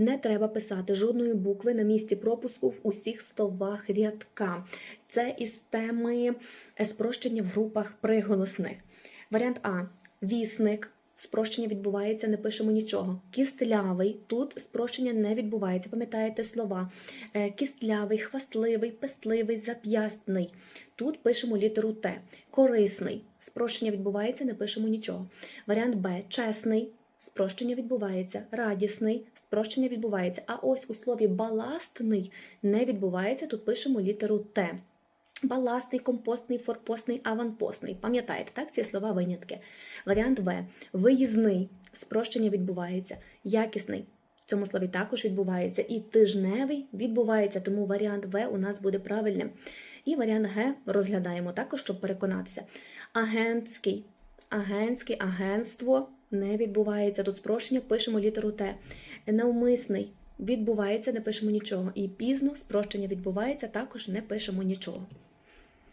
Не треба писати жодної букви на місці пропуску в усіх словах рядка. Це із теми спрощення в групах приголосних. Варіант А. Вісник. Спрощення відбувається, не пишемо нічого. Кістлявий. Тут спрощення не відбувається. Пам'ятаєте слова. Е, Кістлявий, хвастливий, пестливий, зап'ястний. Тут пишемо літеру Т. Корисний. Спрощення відбувається, не пишемо нічого. Варіант Б. Чесний. Спрощення відбувається. Радісний. Спрощення відбувається. А ось у слові баластний не відбувається. Тут пишемо літеру Т. Баласний, компостний, форпостний, аванпостний. Пам'ятаєте, так? Ці слова винятки. Варіант В. Виїзний. Спрощення відбувається. Якісний. В цьому слові також відбувається. І тижневий відбувається, тому варіант В у нас буде правильним. І варіант Г розглядаємо також, щоб переконатися. Агентський. Агентське агентство не відбувається. Тут спрощення пишемо літеру Т. Навмисний відбувається, не пишемо нічого. І пізно спрощення відбувається, також не пишемо нічого.